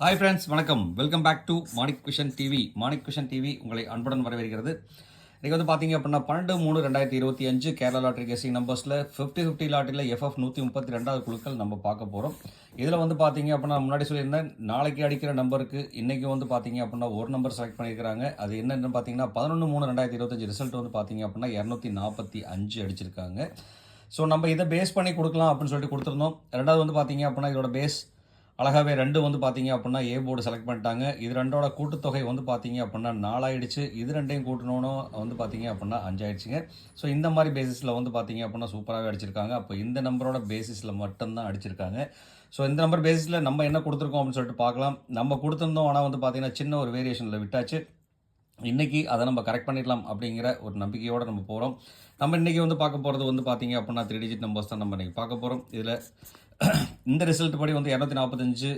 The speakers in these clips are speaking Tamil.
ஹாய் ஃப்ரெண்ட்ஸ் வணக்கம். Welcome back to Manik vision TV Manik vision TV உங்களை அன்புடன் வரவேற்கிறது. இன்றைக்கி வந்து பார்த்தீங்க அப்படின்னா பன்னெண்டு மூணு ரெண்டாயிரத்தி இருபத்தி அஞ்சு கேரளா லாட்ரி கெஸ்டிங் நம்பர்ஸில் ஃபிஃப்டி ஃபிஃப்டி லாட்டரியில் எஃப்எஃப் நூற்றி முப்பத்தி ரெண்டாவது குழுக்கள் நம்ம பார்க்க போகிறோம் இதில் வந்து பார்த்தீங்க அப்படின்னா முன்னாடி சொல்லியிருந்தேன் நாளைக்கு அடிக்கிற நம்பருக்கு இன்றைக்கி வந்து பார்த்தீங்க அப்படின்னா ஒரு நம்பர் செலக்ட் பண்ணியிருக்காங்க அது என்னென்னு பார்த்தீங்கன்னா பதினொன்று மூணு ரெண்டாயிரத்தி இருபத்தஞ்சு ரிசல்ட் வந்து பார்த்தீங்க அப்படின்னா இரநூத்தி நாற்பத்தி அஞ்சு அடிச்சிருக்காங்க. ஸோ நம்ம இதை பேஸ் பண்ணி கொடுக்கலாம் அப்படின்னு சொல்லிட்டு கொடுத்துருந்தோம். ரெண்டாவது வந்து பார்த்தீங்க அப்படின்னா இதோட பேஸ் அழகாகவே ரெண்டு வந்து பார்த்தீங்க அப்படின்னா ஏ போர்டு செலக்ட் பண்ணிட்டாங்க. இது ரெண்டோட கூட்டுத்தொகை வந்து பார்த்தீங்க அப்படின்னா நாலாயிடுச்சு. இது ரெண்டையும் கூட்டணும்னு வந்து பார்த்தீங்க அப்படின்னா அஞ்சாயிடுச்சுங்க. ஸோ இந்த மாதிரி பேசிஸில் வந்து பார்த்தீங்க அப்படின்னா சூப்பராகவே அடிச்சிருக்காங்க. அப்போ இந்த நம்பரோட பேசிஸில் மட்டும்தான் அடிச்சிருக்காங்க. ஸோ இந்த நம்பர் பேசிஸில் நம்ம என்ன கொடுத்துருக்கோம் அப்படின்னு சொல்லிட்டு பார்க்கலாம் நம்ம கொடுத்துருந்தோம் ஆனால் வந்து பார்த்தீங்கன்னா சின்ன ஒரு வேரியேஷனில் விட்டாச்சு. இன்றைக்கி அதை நம்ம கரெக்ட் பண்ணிடலாம் அப்படிங்கிற ஒரு நம்பிக்கையோடு நம்ம போகிறோம் நம்ம இன்றைக்கி வந்து பார்க்க போகிறது வந்து பார்த்தீங்க அப்படின்னா த்ரீ டிஜிட் நம்பர்ஸ் தான் நம்ம இன்றைக்கி பார்க்க போகிறோம் இதில் இந்த ரிசல்ட் படி வந்து இரநூத்தி நாற்பத்தஞ்சு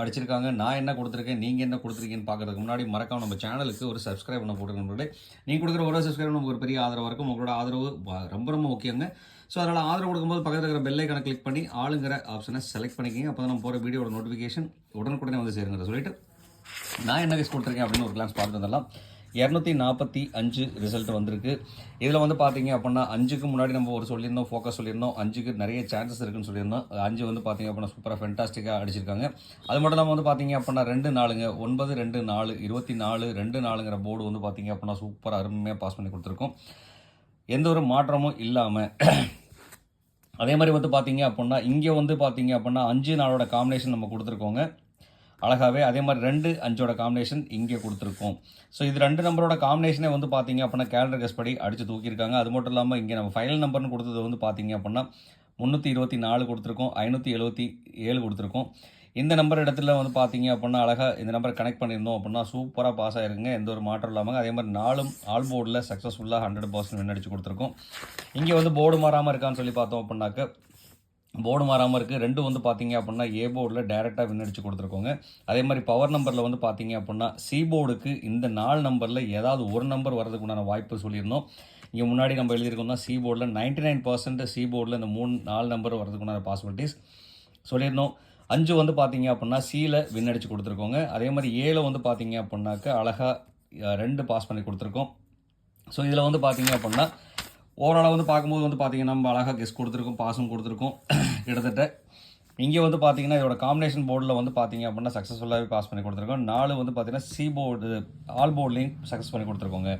அடிச்சிருக்காங்க. நான் என்ன கொடுத்துருக்கேன்? நீங்கள் என்ன கொடுத்துருக்கீங்கன்னு பார்க்கறதுக்கு முன்னாடி மறக்காம நம்ம சேனலுக்கு ஒரு சப்ஸ்கிரைப் பண்ண போட்டுருக்கோம் நீங்கள் கொடுக்குற ஒரு சப்ஸ்கிரைப் நமக்கு ஒரு பெரிய ஆதரவாக இருக்கும். உங்களோட ஆதரவு ரொம்ப ரொம்ப முக்கியங்க. ஸோ அதனால் ஆதரவு கொடுக்கும்போது பக்கத்தில் இருக்கிற பெல் ஐக்கனை கிளிக் பண்ணி ஆளுங்கிற ஆப்ஷனை செலக்ட் பண்ணிக்கிங்க. அப்போ தான் நம்ம போகிற வீடியோட நோட்டிஃபிகேஷன் உடனுக்குடனே வந்து சேருங்கிற சொல்லிட்டு நான் என்ன கேஸ் கொடுத்துருக்கேன் அப்படின்னு ஒரு கிளாஸ் பார்த்துட்டு வந்துடலாம். இரநூத்தி நாற்பத்தி அஞ்சு ரிசல்ட் வந்திருக்கு. இதில் வந்து பார்த்தீங்க அப்படின்னா அஞ்சுக்கு முன்னாடி நம்ம ஒரு சொல்லியிருந்தோம் ஃபோக்கஸ் சொல்லியிருந்தோம் அஞ்சுக்கு நிறைய சான்சஸ் இருக்குன்னு சொல்லியிருந்தோம். அஞ்சு வந்து பார்த்தீங்க அப்படின்னா சூப்பராக ஃபென்டாஸ்டிக்காக அடிச்சிருக்காங்க. அது மட்டும் இல்லாமல் வந்து பார்த்தீங்க அப்படின்னா ரெண்டு நாளுங்க ஒன்பது ரெண்டு நாலு இருபத்தி நாலு ரெண்டு நாலுங்கிற போர்டு வந்து பார்த்தீங்க அப்படின்னா சூப்பராக அருமையாக பாஸ் பண்ணி கொடுத்துருக்கோம். எந்த ஒரு மாற்றமும் இல்லாமல் அதே மாதிரி வந்து பார்த்தீங்க அப்படின்னா இங்கே வந்து பார்த்தீங்க அப்படின்னா அஞ்சு நாளோட காம்பினேஷன் நம்ம கொடுத்துருக்கோங்க. அழகாகவே அதே மாதிரி ரெண்டு அஞ்சோட காம்பினேஷன் இங்கே கொடுத்துருக்கோம். ஸோ இது ரெண்டு நம்பரோட காம்பினேஷனே வந்து பார்த்தீங்க அப்படின்னா கேலண்டர் கெஸ் படி அடித்து தூக்கியிருக்காங்க. அது மட்டும் இல்லாமல் இங்கே நம்ம ஃபைனல் நம்பர்னு கொடுத்தது வந்து பார்த்தீங்க அப்படின்னா முந்நூற்றி இருபத்தி நாலு கொடுத்துருக்கோம். ஐநூற்றி எழுபத்தி ஏழு கொடுத்துருக்கோம். இந்த நம்பர் இடத்துல வந்து பார்த்தீங்க அப்படின்னா அழகாக இந்த நம்பர் கனெக்ட் பண்ணியிருந்தோம் அப்படின்னா சூப்பராக பாஸ் ஆயிருக்குங்க. எந்த ஒரு மாற்றம் இல்லாமல் அதே மாதிரி நாலும் ஆல் போர்டில் சக்ஸஸ்ஃபுல்லாக ஹண்ட்ரட் பர்சன்ட் வின் அடிச்சு கொடுத்துருக்கோம். இங்கே வந்து போர்டு மாறாமல் இருக்கான்னு சொல்லி பார்த்தோம் அப்படின்னாக்க போர்டு மாறாமல் இருக்குது ரெண்டும் வந்து பார்த்தீங்க அப்படின்னா ஏ போர்டில் டேரெக்டாக விண்ணடிச்சு கொடுத்துருக்கோங்க. அதே மாதிரி பவர் நம்பரில் வந்து பார்த்தீங்க அப்படின்னா சி போர்டுக்கு இந்த நாலு நம்பரில் ஏதாவது ஒரு நம்பர் வரதுக்கு உண்டான வாய்ப்பு சொல்லியிருந்தோம். இங்கே முன்னாடி நம்ம எழுதியிருக்கோம் தான் சி போர்டில் நைன்டி நைன் பர்சன்ட் சி போர்டில் இந்த மூணு நாலு நம்பர் வரதுக்கு உண்டான பாசிபிலிட்டிஸ் சொல்லியிருந்தோம். அஞ்சு வந்து பார்த்தீங்க அப்படின்னா சியில் விண்ணடிச்சு கொடுத்துருக்கோங்க. அதே மாதிரி ஏழு வந்து பார்த்தீங்க அப்படின்னாக்க அழகாக ரெண்டு பாஸ் பண்ணி கொடுத்துருக்கோம். ஸோ இதில் வந்து பார்த்தீங்க அப்படின்னா ஓவராலாக வந்து பார்க்கும்போது வந்து பார்த்தீங்கன்னா நம்ம அழகாக கெஸ் கொடுத்துருக்கோம் பாஸும் கொடுத்துருக்கோம். கிட்டத்தட்ட இங்கே வந்து பார்த்தீங்கன்னா இதோட காம்பினேஷன் போர்டில் வந்து பார்த்தீங்க அப்படின்னா சக்ஸஸ்ஃபுல்லாகவே பாஸ் பண்ணி கொடுத்துருக்கோம். நாலு வந்து பார்த்தீங்கன்னா சி போர்டு ஆல் போர்ட்லேயும் சக்ஸஸ் பண்ணி கொடுத்துருக்கோங்க.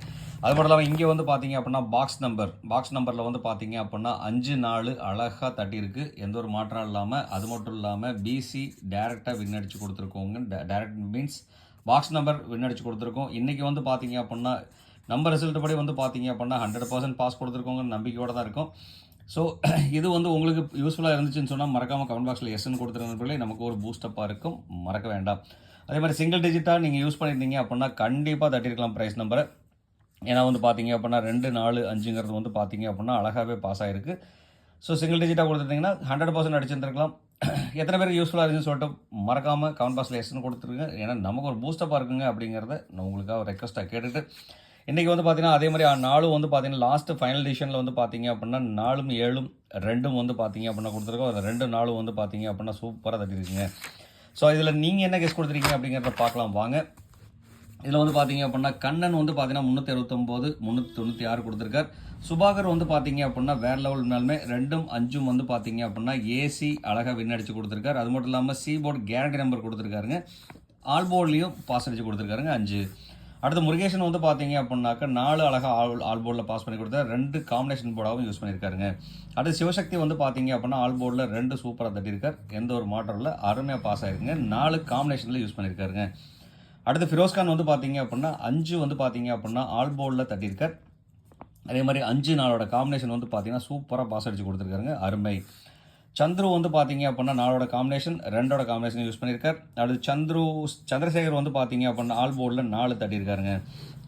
அது மட்டும் இல்லாமல் இங்கே வந்து பார்த்தீங்க அப்படின்னா பாக்ஸ் நம்பர் பாக்ஸ் நம்பரில் வந்து பார்த்தீங்க அப்படின்னா அஞ்சு நாலு அழகாக தட்டியிருக்கு. எந்த ஒரு மாற்றம் இல்லாமல் அது மட்டும் இல்லாமல் பிசி டேரெக்டாக வின் அடித்து கொடுத்துருக்கோங்க. Direct means box number win அடித்து கொடுத்துருக்கோம். இன்றைக்கி வந்து பார்த்தீங்க அப்படின்னா நம்ம ரிசல்ட் படி வந்து பார்த்தீங்க அப்படின்னா ஹண்ட்ரட் பர்சன்ட் பாஸ் கொடுத்துருக்கோங்க நம்பிக்கையோட தான் இருக்கும். ஸோ இது வந்து உங்களுக்கு யூஸ்ஃபுல்லாக இருந்துச்சுன்னு சொன்னால் மறக்காமல் கமெண்ட் பாக்ஸில் எஸ்ன்னு கொடுத்துருந்தீங்களே நமக்கு ஒரு பூஸ்டப்பாக இருக்கும். மறக்க வேண்டாம். அதே மாதிரி சிங்கிள் டிஜிட்டாக நீங்கள் யூஸ் பண்ணியிருந்தீங்க அப்படின்னா கண்டிப்பாக தட்டிருக்கலாம் ப்ரைஸ் நம்பரை ஏன்னா வந்து பார்த்தீங்க அப்படின்னா ரெண்டு நாலு அஞ்சுங்கிறது வந்து பார்த்தீங்க அப்படின்னா அழகாகவே பாஸ் ஆகிருக்கு ஸோ சிங்கிள் டிஜிட்டாக கொடுத்துருந்தீங்கன்னா ஹண்ட்ரட் பர்சன்ட் அடிச்சிருந்துருக்கலாம். எத்தனை பேருக்கு யூஸ்ஃபுல்லாக இருந்துச்சுன்னு சொல்லிட்டு மறக்காமல் கமெண்ட் பாக்ஸில் எஸ்ன்னு கொடுத்துருங்க. ஏன்னா நமக்கு ஒரு பூஸ்டப்பாக இருக்குங்க அப்படிங்கிறத நான் உங்களுக்காக ரெக்வஸ்ட்டாக கேட்டுட்டு இன்றைக்கி வந்து பார்த்தீங்கன்னா அதே மாதிரி நாளும் வந்து பார்த்தீங்கன்னா லாஸ்ட்டு ஃபைனல் டிசிஷனில் வந்து பார்த்தீங்க அப்படின்னா நாலும் ஏழும் ரெண்டும் வந்து பார்த்தீங்க அப்படின்னா கொடுத்துருக்கோம். அது ரெண்டு நாளும் வந்து பார்த்தீங்க அப்படின்னா சூப்பராக தட்டிருக்குங்க. ஸோ இதில் நீங்கள் என்ன கெஸ் கொடுத்துருக்கீங்க அப்படிங்கிறத பார்க்கலாம் வாங்க. இதில் வந்து பார்த்தீங்க அப்படின்னா கண்ணன் வந்து பார்த்தீங்கன்னா முந்நூற்றி அறுபத்தொம்போது முந்நூற்றி தொண்ணூற்றி ஆறு கொடுத்துருக்கார். சுபாகர் வந்து பார்த்தீங்க அப்படின்னா வேறு லெவல் மேலுமே ரெண்டும் அஞ்சும் வந்து பார்த்தீங்க அப்படின்னா ஏசி அழகாக வின் அடிச்சு கொடுத்துருக்காரு. அது மட்டும் இல்லாமல் சி போர்டு கேரண்டி நம்பர் கொடுத்துருக்காருங்க. ஆல் போர்ட்லேயும் பாஸ் அடிச்சு கொடுத்துருக்காருங்க அஞ்சு. அடுத்து முருகேசன் வந்து பார்த்தீங்க அப்படின்னாக்க நாலு அழகாக ஆல் ஆல் போர்டில் பாஸ் பண்ணி கொடுத்தா ரெண்டு காம்பினேஷன் போர்டாகவும் யூஸ் பண்ணியிருக்காருங்க அடுத்து சிவசக்தி வந்து பார்த்தீங்க அப்படின்னா ஆல் போர்டில் ரெண்டு சூப்பராக தட்டியிருக்கார். எந்த ஒரு மாற்றம் இல்லை அருமையாக பாஸ் ஆகிருக்குங்க நாலு காம்பினேஷனில் யூஸ் பண்ணியிருக்காருங்க அடுத்து ஃபிரோஸ்கான் வந்து பார்த்தீங்க அப்படின்னா அஞ்சு வந்து பார்த்தீங்க அப்படின்னா ஆல் போர்டில் தட்டியிருக்கார். அதே மாதிரி அஞ்சு நாளோட காம்பினேஷன் வந்து பார்த்தீங்கன்னா சூப்பராக பாஸ் அடித்து கொடுத்துருக்காருங்க. அருமை. சந்துரு வந்து பார்த்தீங்க அப்படின்னா நாலோட காம்பினேஷன் ரெண்டோட காம்பினேஷன் யூஸ் பண்ணியிருக்கார். அடுத்து சந்துரு சந்திரசேகர் வந்து பார்த்தீங்க அப்படின்னா ஆல் போர்டில் நாலு தட்டியிருக்காருங்க.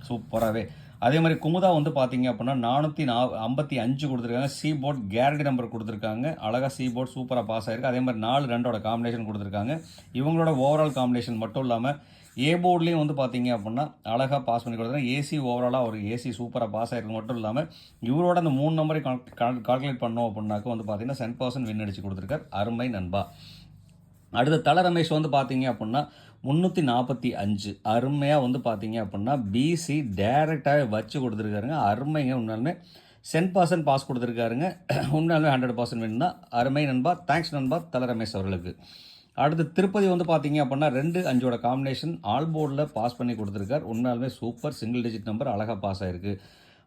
சூப்பராகவே அதே மாதிரி குமுதா வந்து பார்த்தீங்க அப்படின்னா நானூற்றி நா ஐம்பத்தி அஞ்சு கொடுத்துருக்காங்க. சி போர்ட் கேரண்டி நம்பர் கொடுத்துருக்காங்க. அழகாக சி போர்ட் சூப்பராக பாஸ் ஆகிருக்கு அதே மாதிரி நாலு ரெண்டோட காம்பினேஷன் கொடுத்துருக்காங்க. இவங்களோட ஓவரால் காம்பினேஷன் மட்டும் இல்லாமல் ஏ போர்ட்லேயும் வந்து பார்த்தீங்க அப்படின்னா அழகாக பாஸ் பண்ணி கொடுத்துருக்காங்க ஏசி ஓவராலாக ஒரு ஏசி சூப்பராக பாஸ் ஆகிருக்கு மட்டும் இல்லாமல் இவரோட அந்த மூணு நம்பரை கால்குலேட் பண்ணோம் அப்படின்னாக்க வந்து பார்த்தீங்கன்னா சென் பர்சன்ட் வின் அடிச்சு கொடுத்துருக்கார். அருமை நண்பா. அடுத்த தல ரமேஷ் வந்து பார்த்தீங்க அப்படின்னா முந்நூற்றி நாற்பத்தி அஞ்சு. அருமையாக வந்து பார்த்தீங்க அப்படின்னா பிசி டேரெக்டாகவே வச்சு கொடுத்துருக்காருங்க. அருமைங்க உண்மையாலுமே. சென்ட் பர்சன்ட் பாஸ் கொடுத்துருக்காருங்க. உண்மையாலுமே ஹண்ட்ரட் பர்சன்ட் வேணும் தான். அருமை நண்பா. தேங்க்ஸ் நண்பா தல ரமேஷ் அவர்களுக்கு. அடுத்து திருப்பதி வந்து பார்த்தீங்க அப்படின்னா ரெண்டு அஞ்சோட காம்பினேஷன் ஆல் போர்டில் பாஸ் பண்ணி கொடுத்துருக்கார். உண்மையாலுமே சூப்பர் சிங்கிள் டிஜிட் நம்பர் அழகாக பாஸ் ஆயிருக்கு.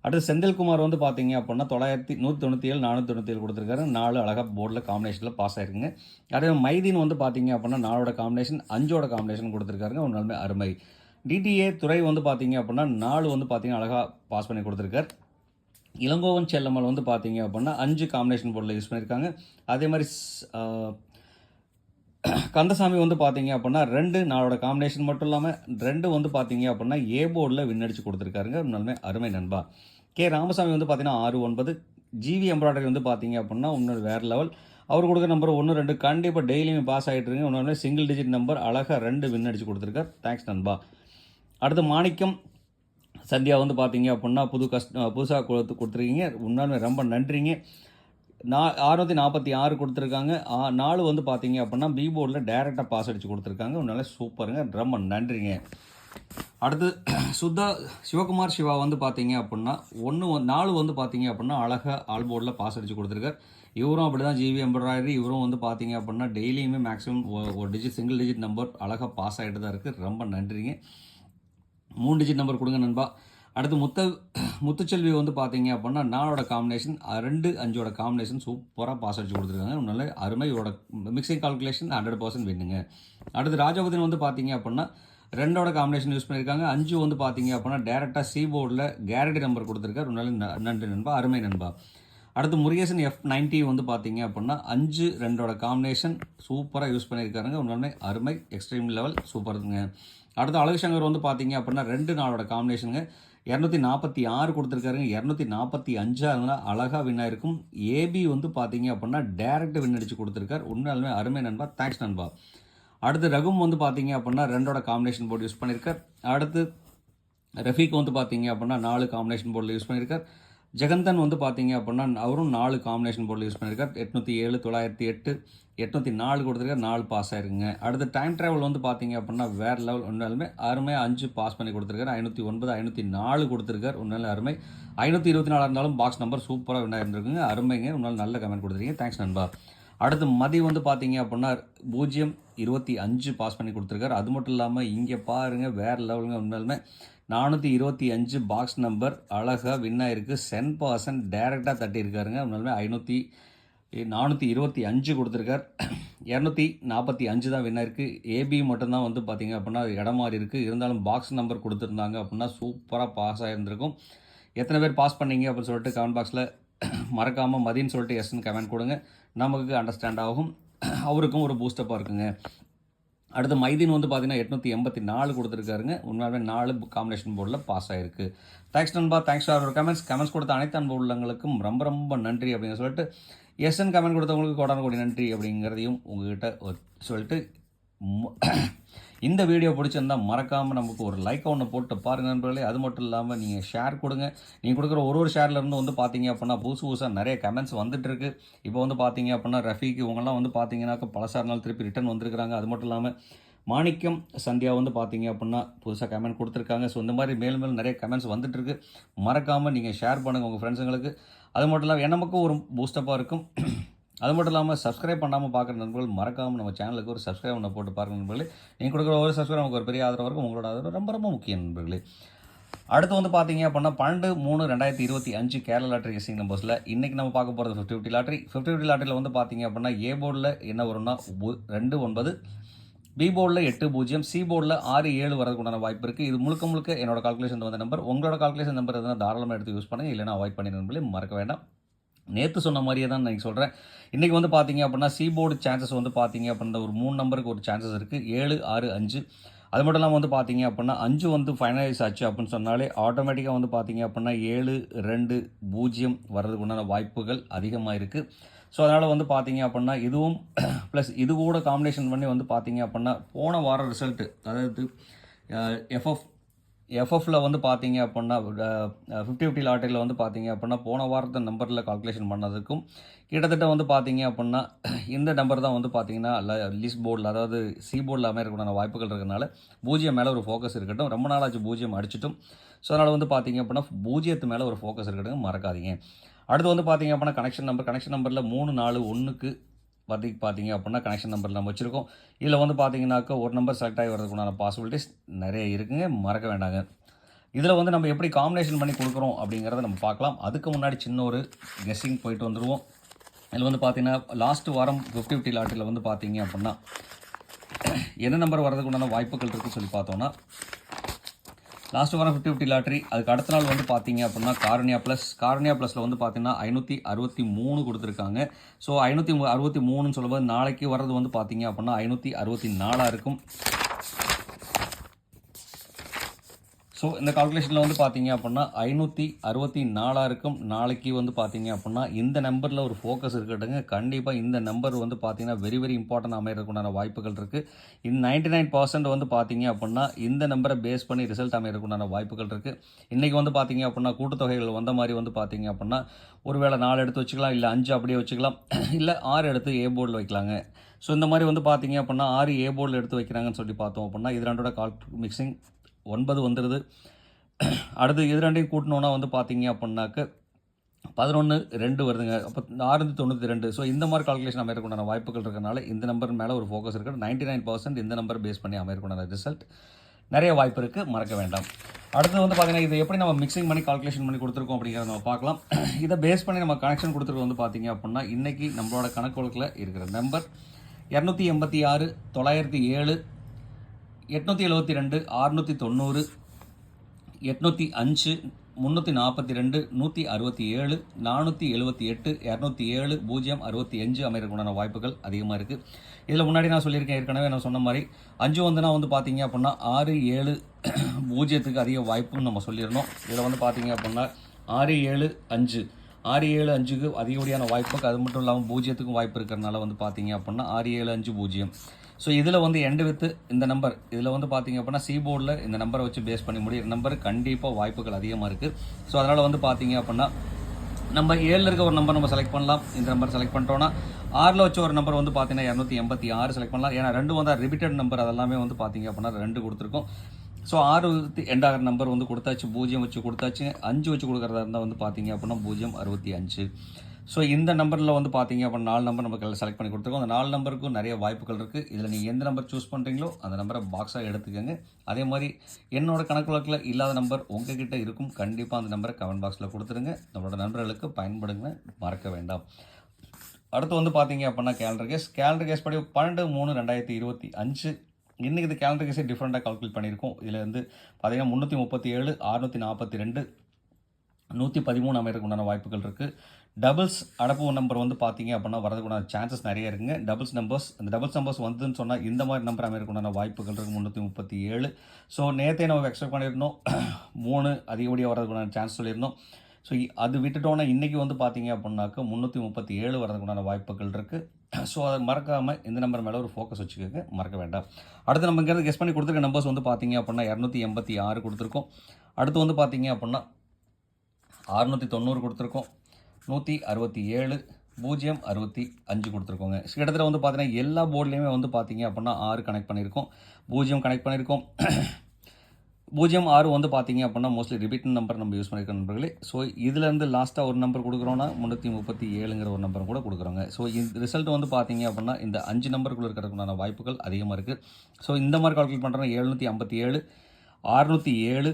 அடுத்து செந்தில்குமார் வந்து பார்த்தீங்க அப்படின்னா தொள்ளாயிரத்தி நூற்றி தொண்ணூற்றி ஏழு நானூற்றி தொண்ணூற்றி ஏழு கொடுத்துருக்காரு நாலு அழகாக போர்டில் காம்பினேஷனில் பாஸ் ஆயிருக்குங்க. அதே மைதீன் வந்து பார்த்தீங்க அப்படின்னா நாலோட காம்பினேஷன் அஞ்சோட காம்பினேஷன் கொடுத்துருக்காருங்க. உண்மையாலுமே அருமை. டிடிஏ துறை வந்து பார்த்தீங்க அப்படின்னா நாலு வந்து பார்த்தீங்கன்னா அழகாக பாஸ் பண்ணி கொடுத்துருக்கார். இளங்கோவன் செல்லம்மல் வந்து பார்த்தீங்க அப்படின்னா அஞ்சு காம்பினேஷன் போர்டில் யூஸ் பண்ணியிருக்காங்க. அதே மாதிரி கந்தசாமி வந்து பார்த்தீங்க அப்படின்னா ரெண்டு நாளோட காம்பினேஷன் மட்டும் இல்லாமல் ரெண்டு வந்து பார்த்தீங்க அப்படின்னா ஏ போர்டில் விண்ணடிச்சு கொடுத்துருக்காருங்க. நல்லமே அருமை நண்பா. கே. ராமசாமி வந்து பார்த்தீங்கன்னா ஆறு ஒன்பது. ஜிவி எம்ப்ராய்டரி வந்து பார்த்தீங்க அப்படின்னா இன்னொரு வேறு லெவல் அவர் கொடுக்குற நம்பர் ஒன்று ரெண்டு கண்டிப்பாக டெய்லியுமே பாஸ் ஆகிட்டு இருக்கு இன்னொன்று சிங்கிள் டிஜிட் நம்பர் அழகாக ரெண்டு வின் அடிச்சு கொடுத்துருக்கார். தேங்க்ஸ் நண்பா. அடுத்து மாணிக்கம் சந்தியா வந்து பார்த்தீங்க அப்படின்னா புது கஷ்ட புதுசாக கொடுத்து கொடுத்துருக்கீங்க. உண்மையாலுமே ரொம்ப நன்றிங்க. நா அறுநூற்றி நாற்பத்தி ஆறு கொடுத்துருக்காங்க. ஆ- நாலு வந்து பார்த்தீங்க அப்படின்னா பி போர்டில் டேரெக்டாக பாஸ் அடித்து கொடுத்துருக்காங்க. உன்னால சூப்பருங்க. ரொம்ப நன்றிங்க. அடுத்து சுத்தா சிவகுமார் சிவா வந்து பார்த்தீங்க அப்படின்னா ஒன்று நாலு வந்து பார்த்தீங்க அப்படின்னா அழகாக ஆல் போர்டில் பாஸ் அடித்து கொடுத்துருக்கார். இவரும் அப்படி தான் ஜிவி எம்ப்ராய்டரி இவரும் வந்து பார்த்தீங்க அப்படின்னா டெய்லியுமே மேக்ஸிமம் ஒரு டிஜிட் சிங்கிள் டிஜிட் நம்பர் அழகாக பாஸ் ஆகிட்டு தான் இருக்குது ரொம்ப நன்றிங்க. மூணு டிஜிட் நம்பர் கொடுங்க நண்பா. அடுத்து முத்த முத்துச்செல்வி வந்து பார்த்தீங்க அப்படின்னா நாலோட காம்பினேஷன் ரெண்டு அஞ்சோட காம்பினேஷன் சூப்பராக பாஸ் அடிச்சு கொடுத்துருக்காங்க. நல்ல அருமை. இவரோட மிக்சிங் கால்குலேஷன் ஹண்ட்ரட் பர்சன்ட் வேணுங்க அடுத்து ராஜபதின் வந்து பார்த்தீங்க அப்படின்னா ரெண்டோட காம்பினேஷன் யூஸ் பண்ணியிருக்காங்க. அஞ்சு வந்து பார்த்தீங்க அப்படின்னா டேரெக்டாக சி போர்டில் கேரண்டி நம்பர் கொடுத்துருக்காரு. நல்ல நன்றி நண்பா. அருமை நண்பா. அடுத்து முருகேசன் எஃப் நைன்ட்டி வந்து பார்த்தீங்க அப்படின்னா அஞ்சு ரெண்டோட காம்பினேஷன் சூப்பராக யூஸ் பண்ணியிருக்காருங்க. உண்மையுமே அருமை. எக்ஸ்ட்ரீம் லெவல் சூப்பருங்க அடுத்து அழகு சங்கர் வந்து பார்த்தீங்க அப்படின்னா ரெண்டு நாளோட காம்பினேஷனுங்க இரநூத்தி நாற்பத்தி ஆறு கொடுத்துருக்காருங்க. இரநூத்தி நாற்பத்தி அஞ்சாக இருந்தால் அழகாக வின் ஆயிருக்கும். ஏபி வந்து பார்த்தீங்க அப்படின்னா டேரக்ட் வின் அடித்து கொடுத்துருக்காரு. உண்மையாலுமே அருமை நண்பா. தேங்க்ஸ் நண்பா. அடுத்து ரகும் வந்து பார்த்தீங்க அப்படின்னா ரெண்டோட காம்பினேஷன் போர்டு யூஸ் பண்ணியிருக்கார் அடுத்து ரஃபீக் வந்து பார்த்தீங்க அப்படின்னா நாலு காம்பினேஷன் போர்டில் யூஸ் பண்ணியிருக்கார் ஜெகந்தன் வந்து பார்த்தீங்க அப்படின்னா அவரும் நாலு காம்பினேஷன் போர்டில் யூஸ் பண்ணியிருக்கார் எட்நூற்றி ஏழு தொள்ளாயிரத்தி எட்டு எட்நூற்றி நாலு கொடுத்துருக்காரு நாலு பாஸ் ஆயிருங்க அடுத்து டைம் ட்ராவல் வந்து பார்த்தீங்க அப்படின்னா வேறு லெவல் உண்மையாலுமே அருமையாக அஞ்சு பாஸ் பண்ணி கொடுத்துருக்காரு. ஐநூற்றி ஒன்பது ஐநூற்றி நாலு கொடுத்துருக்காரு உண்மையில அருமை. ஐநூற்றி இருபத்தி நாலு இருந்தாலும் பாக்ஸ் நம்பர் சூப்பராக வின் அருமைங்க. உன்னால் நல்ல கமெண்ட் கொடுத்துருக்கீங்க. தேங்க்ஸ் நண்பா. அடுத்து மதி வந்து பார்த்தீங்க அப்படின்னா பூஜ்ஜியம் இருபத்தி அஞ்சு பாஸ் பண்ணி கொடுத்துருக்காரு. அது மட்டும் இல்லாமல் இங்கே பாருங்கள் வேறு லெவலுங்க உண்மையாலுமே நானூற்றி இருபத்தி அஞ்சு பாக்ஸ் நம்பர் அழகாக வின் ஆயிருக்கு. சென் பர்சன்ட் டேரெக்டாக தட்டியிருக்காருங்க. முன்னாலுமே ஐநூற்றி நானூற்றி இருபத்தி அஞ்சு கொடுத்துருக்கார். இரநூத்தி நாற்பத்தி அஞ்சு தான் வின் ஆயிருக்கு. ஏபி மட்டும்தான் வந்து பார்த்தீங்க அப்படின்னா இடம் மாறி இருக்குது இருந்தாலும் பாக்ஸ் நம்பர் கொடுத்துருந்தாங்க அப்படின்னா சூப்பராக பாஸ் ஆகியிருந்திருக்கும் எத்தனை பேர் பாஸ் பண்ணீங்க அப்படின்னு சொல்லிட்டு கமெண்ட் பாக்ஸில் மறக்காமல் மதின்னு சொல்லிட்டு எஸ்ன்னு கமெண்ட் கொடுங்க. நமக்கு அண்டர்ஸ்டாண்ட் ஆகும். அவருக்கும் ஒரு பூஸ்டப்பாக இருக்குங்க. அடுத்து மைதீன் வந்து பார்த்தீங்கன்னா எட்நூற்றி எண்பத்தி நாலு கொடுத்துருக்காருங்க. உண்மையாகவே நாலு காம்பினேஷன் போர்டில் பாஸ் ஆயிருக்கு. தேங்க்ஸ் நண்பா தேங்க்ஸ் ஃபார் கமெண்ட்ஸ் கமெண்ட்ஸ் கொடுத்த அனைத்து அன்பு உள்ளவங்களுக்கும் ரொம்ப ரொம்ப நன்றி அப்படின்னு சொல்லிட்டு எஸ்என் கமெண்ட் கொடுத்தவங்களுக்கு கோடான கோடி நன்றி அப்படிங்கிறதையும் உங்ககிட்ட சொல்லிட்டு இந்த வீடியோ பிடிச்சிருந்தா மறக்காமல் நமக்கு ஒரு லைக் ஒன்று போட்டு பாருங்கள் நண்பர்களே. அது மட்டும் இல்லாமல் நீங்கள் ஷேர் கொடுங்க. நீங்கள் கொடுக்குற ஒரு ஒரு ஷேர்லேருந்து வந்து பார்த்தீங்க அப்படின்னா புதுசு புதுசாக நிறைய கமெண்ட்ஸ் வந்துட்டுருக்கு இப்போ வந்து பார்த்தீங்க அப்படின்னா ரஃபீக் இவங்கெல்லாம் வந்து பார்த்தீங்கன்னாக்கா பல சார்னால் திருப்பி ரிட்டர்ன் வந்திருக்கிறாங்க. அது மட்டும் இல்லாமல் மாணிக்கம் சந்தியா வந்து பார்த்தீங்க அப்படின்னா புதுசாக கமெண்ட் கொடுத்துருக்காங்க. ஸோ இந்த மாதிரி மேலும் மேலும் நிறைய கமெண்ட்ஸ் வந்துட்டுருக்கு மறக்காமல் நீங்கள் ஷேர் பண்ணுங்கள் உங்கள் ஃப்ரெண்ட்ஸுங்களுக்கு அது மட்டும் இல்லாமல் நமக்கும் ஒரு பூஸ்டப்பாக இருக்கும். அது மட்டும் இல்லாமல் சப்ஸ்கிரைப் பண்ணாமல் பார்க்குற நண்பர்கள் மறக்காமல் நம்ம சேனலுக்கு ஒரு சப்ஸ்கிரைப் பண்ண போட்டு பாருங்க நண்பர்களே. நீங்கள் கொடுக்குற ஒரு சப்ஸ்கிரைப் நமக்கு ஒரு பெரிய ஆதரவு இருக்கும். உங்களோட ஆதரவு ரொம்ப ரொம்ப முக்கியம் நண்பர்களே. அடுத்து வந்து பார்த்தீங்க அப்படின்னா பன்னெண்டு மூணு ரெண்டாயிரத்தி இருபத்தி அஞ்சு கேரளா லாட்ரி கெஸ்டிங் நம்பர்ஸில் இன்றைக்கி நம்ம பார்க்க போகிறது fifty fifty lottery fifty fifty லாட்ரியில் வந்து பார்த்தீங்க அப்படின்னா ஏ போர்டில் என்ன வரும்னா ஒ- ரெண்டு ஒன்பது. பி போர்டில் எட்டு பூஜ்ஜியம். சி போர்டில் ஆறு ஏழு வரதுக்குண்டான வாய்ப்பு இருக்குது இது முழுக்க முழுக்க என்னோட கால்குலேஷன் வந்த நம்பர் உங்களோட கால்குலேஷன் நம்பர் எதுனா தாராளமாக எடுத்து யூஸ் பண்ணுங்கள் இல்லைனா அவாய்ட் பண்ணி நண்பர்களே. மறக்க வேண்டாம். நேற்று சொன்ன மாதிரியே தான் நான் சொல்கிறேன் இன்றைக்கி வந்து பார்த்தீங்க அப்படின்னா சீபோர்டு சான்சஸ் வந்து பார்த்தீங்க அப்படின்னா ஒரு மூணு நம்பருக்கு ஒரு சான்சஸ் இருக்குது ஏழு ஆறு அஞ்சு. அது மட்டும் இல்லாமல் வந்து பார்த்தீங்க அப்படின்னா அஞ்சு வந்து ஃபைனலைஸ் ஆச்சு அப்படின்னு சொன்னாலே ஆட்டோமேட்டிக்காக வந்து பார்த்தீங்க அப்படின்னா ஏழு ரெண்டு பூஜ்ஜியம் வர்றதுக்கு உண்டான வாய்ப்புகள் அதிகமாக இருக்குது ஸோ அதனால் வந்து பார்த்தீங்க அப்படின்னா இதுவும் ப்ளஸ் இது கூட காம்பினேஷன் பண்ணி வந்து பார்த்தீங்க அப்படின்னா போன வார ரிசல்ட்டு அதாவது எஃப்எஃப் எஃப்எஃப்பில் வந்து பார்த்தீங்க அப்படின்னா ஃபிஃப்டி ஃபிஃப்டி லாட்டரியில் வந்து பார்த்தீங்க அப்படின்னா போன வாரத்தை நம்பரில் கால்குலேஷன் பண்ணதுக்கும் கிட்டத்தட்ட வந்து பார்த்தீங்க அப்படின்னா இந்த நம்பர் தான் வந்து பார்த்தீங்கன்னா லிஸ்ட் போர்டில் அதாவது சி போர்டில் அமையக்கூடிய வாய்ப்புகள் இருக்கிறனால பூஜ்ஜியம் மேலே ஒரு ஃபோக்கஸ் இருக்கட்டும். ரொம்ப நாளாச்சு பூஜ்ஜியம் அடிச்சிட்டும். ஸோ அதனால் வந்து பார்த்தீங்க அப்படின்னா பூஜ்ஜியத்து மேலே ஒரு ஃபோக்கஸ் இருக்கட்டும் மறக்காதீங்க. அடுத்து வந்து பார்த்தீங்க அப்படின்னா கனெக்ஷன் நம்பர் கனெக்ஷன் நம்பரில் மூணு நாலு ஒன்றுக்கு பற்றி பார்த்தீங்க அப்படின்னா கனெக்ஷன் நம்பர் நம்ம வச்சுருக்கோம். இதில் வந்து பார்த்தீங்கன்னாக்கா ஒரு நம்பர் செலக்ட் ஆகி வரதுக்குண்டான பாசிபிலிட்டிஸ் நிறைய இருக்குங்க. மறக்க வேண்டாங்க. இதில் வந்து நம்ம எப்படி காம்பினேஷன் பண்ணி கொடுக்குறோம் அப்படிங்கிறத நம்ம பார்க்கலாம். அதுக்கு முன்னாடி சின்ன ஒரு கெஸ்ஸிங் போயிட்டு வந்துடுவோம் இதில் வந்து பார்த்தீங்கன்னா லாஸ்ட்டு வாரம் ஃபிஃப்டி ஃபிஃப்டி லாட்டில் வந்து பார்த்தீங்க அப்படின்னா என்ன நம்பர் வரதுக்கு உண்டான வாய்ப்புகள் இருக்குன்னு சொல்லி பார்த்தோன்னா லாஸ்ட் வாரம் ஃபிஃப்டி ஃபிஃப்டி லாட்ரி அதுக்கு அடுத்த நாள் வந்து பார்த்தீங்க அப்படின்னா காரணியா ப்ளஸ் காரணியா ப்ளஸில் வந்து பார்த்தீங்கன்னா ஐநூற்றி அறுபத்தி மூணு கொடுத்துருக்காங்க. ஸோ ஐநூற்றி அறுபத்தி மூணுன்னு சொல்லும்போது நாளைக்கு வர்றது வந்து பார்த்தீங்க அப்படின்னா ஐநூற்றி அறுபத்தி நாலாக இருக்கும். ஸோ இந்த கால்குலேஷனில் வந்து பார்த்தீங்க அப்படின்னா ஐநூற்றி அறுபத்தி நாலாயிருக்கும் நாளைக்கு வந்து பார்த்தீங்க அப்படின்னா இந்த நம்பரில் ஒரு ஃபோக்கஸ் இருக்கட்டுங்க. கண்டிப்பாக இந்த நம்பர் வந்து பார்த்தீங்கன்னா வெரி வெரி இம்பார்ட்டன்ட் அமையறதுக்குண்டான வாய்ப்புகள் இருக்குது இந்த நைன்டி நைன் பர்சன்ட் வந்து பார்த்தீங்க அப்படின்னா இந்த நம்பரை பேஸ் பண்ணி ரிசல்ட் அமையறதுக்குண்டான வாய்ப்புகள் இருக்குது இன்றைக்கி வந்து பார்த்தீங்க அப்படின்னா கூட்டுத்தொகைகள் வந்த மாதிரி வந்து பார்த்தீங்க அப்படின்னா ஒருவேளை நாலு எடுத்து வச்சுக்கலாம் இல்லை அஞ்சு அப்படியே வச்சுக்கலாம் இல்லை ஆறு எடுத்து ஏ போர்டில் வைக்கலாங்க. ஸோ இந்த மாதிரி வந்து பார்த்தீங்க அப்படின்னா ஆறு ஏ போர்டில் எடுத்து வைக்கிறாங்கன்னு சொல்லி பார்த்தோம் அப்படின்னா இது ரெண்டோட கால் மிக்சிங் ஒன்பது வந்துடுது அடுத்து இது ரெண்டையும் கூட்டினோன்னா வந்து பார்த்தீங்க அப்படின்னாக்க பதினொன்று ரெண்டு வருதுங்க. அப்போ ஆறுநூற்றி தொண்ணூற்றி ரெண்டு. ஸோ இந்த மாதிரி கால்குலேஷன் அமையக்கூடிய வாய்ப்புகள் இருக்கனால இந்த நம்பர் மேலே ஒரு ஃபோக்கஸ் இருக்குது நைன்டி நைன் பர்சன்ட் இந்த நம்பர் பேஸ் பண்ணி அமையக்கூடிய ரிசல்ட் நிறைய வாய்ப்பு இருக்குது மறக்க வேண்டாம். அடுத்து வந்து பார்த்திங்கன்னா இது எப்படி நம்ம மிக்சிங் பண்ணி கால்குலேஷன் பண்ணி கொடுத்துருக்கோம் அப்படிங்கிறத நம்ம பார்க்கலாம். இதை பேஸ் பண்ணி நம்ம கனெக்ஷன் கொடுத்துருக்கோம் வந்து பார்த்தீங்க அப்படின்னா இன்றைக்கி நம்மளோட கணக்கு வழக்கில் இருக்கிற நம்பர் இரநூத்தி எண்பத்தி ஆறு தொள்ளாயிரத்தி ஏழு எட்நூற்றி எழுபத்தி ரெண்டு அறுநூற்றி தொண்ணூறு எட்நூற்றி அஞ்சு முந்நூற்றி நாற்பத்தி ரெண்டு நூற்றி அறுபத்தி ஏழு நானூற்றி எழுபத்தி எட்டு இரநூத்தி ஏழு பூஜ்ஜியம் அறுபத்தி அஞ்சு அமைறதுக்குண்டான வாய்ப்புகள் அதிகமாக இருக்குது இதில் முன்னாடி நான் சொல்லியிருக்கேன் ஏற்கனவே நான் சொன்ன மாதிரி அஞ்சு வந்துனா வந்து பார்த்தீங்க அப்படின்னா ஆறு ஏழு பூஜ்ஜியத்துக்கு அதிக வாய்ப்புன்னு நம்ம சொல்லியிருந்தோம். இதில் வந்து பார்த்தீங்க அப்படின்னா ஆறு ஏழு அஞ்சு. ஆறு ஏழு அஞ்சுக்கு அதிகப்படியான வாய்ப்புக்கு அது மட்டும் இல்லாமல் பூஜ்ஜியத்துக்கும் வாய்ப்பு இருக்கிறனால வந்து பார்த்தீங்க அப்படின்னா ஆறு ஏழு அஞ்சு பூஜ்ஜியம். ஸோ இதில் வந்து எண்டு வித்து இந்த நம்பர் இதில் வந்து பார்த்தீங்க அப்படின்னா சீபோர்டில் இந்த நம்பரை வச்சு பேஸ் பண்ணி முடியிற நம்பர் கண்டிப்பாக வாய்ப்புகள் அதிகமாக இருக்குது ஸோ அதனால் வந்து பார்த்தீங்க அப்படின்னா நம்ம ஏழில் இருக்க ஒரு நம்பர் நம்ம செலக்ட் பண்ணலாம். இந்த நம்பர் செலக்ட் பண்ணிட்டோன்னா ஆறில் வச்ச ஒரு நம்பர் வந்து பார்த்தீங்கன்னா இரநூத்தி எண்பத்தி ஆறு செலக்ட் பண்ணலாம். ஏன்னா ரெண்டு வந்து ரிபீட்டட் நம்பர் அதெல்லாமே வந்து பார்த்தீங்க அப்படின்னா ரெண்டு கொடுத்துருக்கோம். ஸோ ஆறு ரெண்டாயிரம் நம்பர் வந்து கொடுத்தாச்சு பூஜ்ஜியம் வச்சு கொடுத்தாச்சு அஞ்சு வச்சு கொடுக்குறதா இருந்தால் வந்து பார்த்தீங்க அப்படின்னா பூஜ்ஜியம் அறுபத்தி அஞ்சு. ஸோ இந்த நம்பரில் வந்து பார்த்தீங்க அப்படின்னா நாலு நம்பர் நமக்கு செலக்ட் பண்ணி கொடுத்துருக்கோம். அந்த நாலு நம்பருக்கும் நிறைய வாய்ப்புகள் இருக்குது இதில் நீங்கள் எந்த நம்பர் சூஸ் பண்ணுறீங்களோ அந்த நம்பரை பாக்ஸாக எடுத்துக்கோங்க. அதே மாதிரி என்னோட கணக்கு வழக்கில் இல்லாத நம்பர் உங்ககிட்ட இருக்கும். கண்டிப்பாக அந்த நம்பரை கமெண்ட் பாக்ஸில் கொடுத்துருங்க. நம்மளோட நண்பர்களுக்கு பயன்படுங்க. மறக்க வேண்டாம். அடுத்து வந்து பார்த்தீங்க அப்படின்னா கேலண்டர் கேஸ் கேலண்டர் கேஸ் படி பன்னெண்டு மூணு ரெண்டாயிரத்தி இருபத்தி அஞ்சு. இன்றைக்கி இந்த கேலண்டர் கேஸை டிஃப்ரெண்ட்டாக கால்குலேட் பண்ணியிருக்கோம். இதில் வந்து பார்த்தீங்கன்னா முந்நூற்றி முப்பத்தி ஏழு அறுநூற்றி நாற்பத்தி ரெண்டு நூற்றி பதிமூணு அமைகிறதுக்கு உண்டான வாய்ப்புகள் இருக்குது டபுள்ஸ் அடப்பு நம்பர் வந்து பார்த்தீங்க அப்படின்னா வரதுக்குண்டான சான்சஸ் நிறைய இருக்குங்க. டபுள்ஸ் நம்பர்ஸ் இந்த டபுள்ஸ் நம்பர்ஸ் வந்துன்னு சொன்னால் இந்த மாதிரி நம்பர் அமையறதுக்கு வாய்ப்புகள் இருக்குது முந்நூற்றி முப்பத்தி ஏழு ஸோ நேற்றே நம்ம எக்ஸ்பெக்ட் பண்ணியிருந்தோம். மூணு அதிகப்படியாக வரதுக்குண்டான சான்ஸ் சொல்லியிருந்தோம். ஸோ அது விட்டுட்டோன்னா இன்றைக்கி வந்து பார்த்தீங்க அப்படின்னாக்க முந்நூற்றி முப்பத்தி ஏழு வரதுக்குண்டான வாய்ப்புகள் இருக்குது ஸோ அதை மறக்காமல் இந்த நம்பர் மேலே ஒரு ஃபோக்கஸ் வச்சுக்கோங்க. மறக்க வேண்டாம். அடுத்து நம்ம இங்கேருந்து கெஸ் பண்ணி கொடுத்துருக்க நம்பர்ஸ் வந்து பார்த்தீங்க அப்படின்னா இரநூத்தி எண்பத்தி ஆறு கொடுத்துருக்கோம். அடுத்து வந்து பார்த்தீங்க அப்படின்னா அறுநூற்றி தொண்ணூறு கொடுத்துருக்கோம். நூற்றி அறுபத்தி ஏழு பூஜ்ஜியம் அறுபத்தி அஞ்சு கொடுத்துருக்கோங்க. கிட்டத்தட்ட வந்து பார்த்தீங்கன்னா எல்லா போர்ட்லேயுமே வந்து பார்த்தீங்க அப்படின்னா ஆறு கனெக்ட் பண்ணியிருக்கோம். பூஜ்ஜியம் கனெக்ட் பண்ணியிருக்கோம். பூஜ்ஜியம் ஆறு வந்து பார்த்தீங்க அப்படின்னா மோஸ்ட்லி ரிப்பீட் நம்பர் நம்ம யூஸ் பண்ணியிருக்க நண்பர்களே. ஸோ இதுலேருந்து லாஸ்ட்டாக ஒரு நம்பர் கொடுக்குறோன்னா முந்நூற்றி முப்பத்தி ஏழுங்கிற ஒரு நம்பர் கூட கொடுக்குறோங்க. ஸோ இந்த ரிசல்ட் வந்து பார்த்தீங்க அப்படின்னா இந்த அஞ்சு நம்பருக்குள்ள இருக்கிறதுக்குண்டான வாய்ப்புகள் அதிகமாக இருக்குது ஸோ இந்த மாதிரி கால்குலேட் பண்ணுறோன்னா எழுநூற்றி ஐம்பத்தி ஏழு அறுநூற்றி ஏழு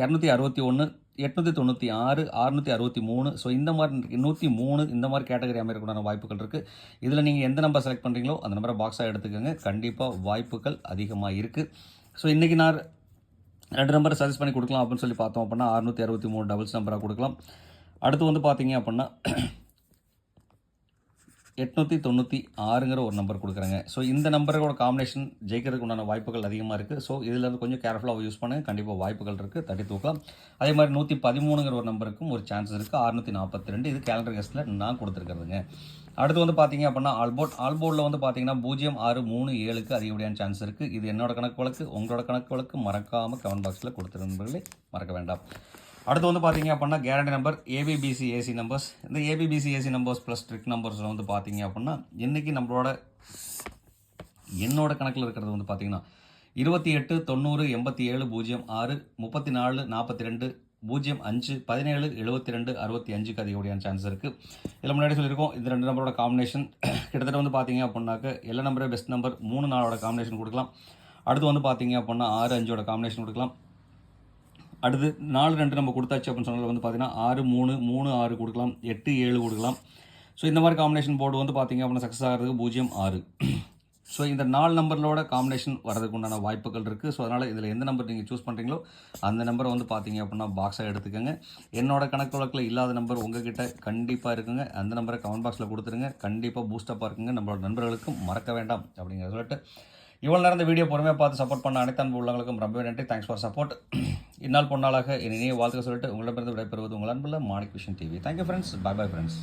இரநூத்தி அறுபத்தி ஒன்று எட்நூற்றி தொண்ணூற்றி ஆறு அறுநூற்றி அறுபத்தி மூணு. ஸோ இந்த மாதிரி நூற்றி மூணு இந்த மாதிரி கேட்டகரி அமையக்கூடிய வாய்ப்புகள் இருக்குது இதில் நீங்கள் எந்த நம்பர் செலக்ட் பண்ணுறீங்களோ அந்த நம்பரை பாக்ஸாக எடுத்துக்கோங்க. கண்டிப்பாக வாய்ப்புகள் அதிகமாக இருக்குது ஸோ இன்றைக்கி நான் ரெண்டு நம்பரை சஜஸ்ட் பண்ணி கொடுக்கலாம் அப்படின்னு சொல்லி பார்த்தோம் அப்படின்னா அறுநூற்றி அறுபத்தி மூணு டபுள்ஸ் நம்பராக கொடுக்கலாம். அடுத்து வந்து பார்த்தீங்க அப்படின்னா எட்நூற்றி தொண்ணூற்றி ஆறுங்கிற ஒரு நம்பர் கொடுக்குறேங்க. ஸோ இந்த நம்பரோட காம்பினேஷன் ஜெயிக்கிறதுக்கு உண்டான வாய்ப்புகள் அதிகமாக இருக்குது ஸோ இதில் இருந்து கொஞ்சம் கேர்ஃபுல்லாக யூஸ் பண்ணுங்கள் கண்டிப்பாக வாய்ப்புகள் இருக்குது தட்டி தூக்கலாம். அதே மாதிரி நூற்றி பதிமூணுங்கிற ஒரு நம்பருக்கும் ஒரு சான்ஸ் இருக்குது அறுநூற்றி நாற்பத்தி ரெண்டு. இது கேலண்டர் கெஸ்ட்டில் நான் கொடுத்துருக்குறதுங்க. அடுத்து வந்து பார்த்தீங்க அப்படின்னா ஆல்போர்ட் ஆல்போர்டில் வந்து பார்த்தீங்கன்னா பூஜ்ஜியம் ஆறு மூணு ஏழுக்கு அதிகப்படியான சான்ஸ் இருக்குது இது என்னோட கணக்கு வழக்கு உங்களோட கணக்கு வழக்கு. மறக்காமல் கமெண்ட் பாக்ஸில் கொடுத்துருந்தவர்களே மறக்க வேண்டாம். அடுத்து வந்து பார்த்தீங்க அப்படின்னா guarantee number A B B C A C numbers இந்த A B B C A C numbers plus trick நம்பர்ஸில் வந்து பார்த்தீங்க அப்படின்னா இன்றைக்கி நம்மளோட என்னோட கணக்கில் இருக்கிறது வந்து பார்த்தீங்கன்னா இருபத்தி எட்டு தொண்ணூறு எண்பத்தி ஏழு பூஜ்ஜியம் ஆறு முப்பத்தி நாலு நாற்பத்தி ரெண்டு பூஜ்ஜியம் அஞ்சு பதினேழு எழுபத்தி ரெண்டு அறுபத்தி அஞ்சுக்கு அதிகப்படியான சான்ஸ் இருக்குது இதில் முன்னாடி சொல்லியிருக்கோம் இந்த ரெண்டு நம்பரோட காம்பினேஷன் கிட்டத்தட்ட வந்து பார்த்தீங்க அப்படின்னாக்க எல்லா நம்பரே பெஸ்ட் நம்பர் மூணு நாளோட காம்பினேஷன் கொடுக்கலாம். அடுத்து வந்து பார்த்தீங்க அப்படின்னா ஆறு அஞ்சோட காம்பினேஷன் கொடுக்கலாம். அடுத்து நாலு ரெண்டு நம்ம கொடுத்தாச்சு அப்படின்னு சொன்னது வந்து பார்த்தீங்கன்னா ஆறு மூணு மூணு ஆறு கொடுக்கலாம் எட்டு ஏழு கொடுக்கலாம். ஸோ இந்த மாதிரி காம்பினேஷன் போர்டு வந்து பார்த்தீங்க அப்படின்னா சக்ஸஸ் ஆகிறதுக்கு பூஜ்ஜியம் ஆறு. ஸோ இந்த நாலு நம்பர்களோட காம்பினேஷன் வரதுக்கு உண்டான வாய்ப்புகள் இருக்குது ஸோ அதனால் இதில் எந்த நம்பர் நீங்கள் சூஸ் பண்ணுறீங்களோ அந்த நம்பரை வந்து பார்த்தீங்க அப்படின்னா பாக்ஸாக எடுத்துக்கோங்க. என்னோட கணக்கு வழக்கில் இல்லாத நம்பர் உங்ககிட்ட கண்டிப்பாக இருக்குங்க. அந்த நம்பரை கமெண்ட் பாக்ஸில் கொடுத்துருங்க. கண்டிப்பாக பூஸ்டப்பாக இருக்குங்க. நம்மளோட நண்பர்களுக்கும் மறக்க வேண்டாம் அப்படிங்கிறத சொல்லிட்டு இவ்வளோ நேரம் இந்த வீடியோ பொறுமையாக பார்த்து சப்போர்ட் பண்ண அனைத்து அன்பு உள்ளவங்களுக்கும் ரொம்ப நன்றி. தேங்க்ஸ் ஃபார் சப்போர்ட் இந்நாள் பொன்னாளாக இனிய வாழ்த்துக்க சொல்லிட்டு உங்களிடமிருந்து விடைபெறுவது உங்கள் அன்புள்ள Manik vision TV thank you friends bye bye friends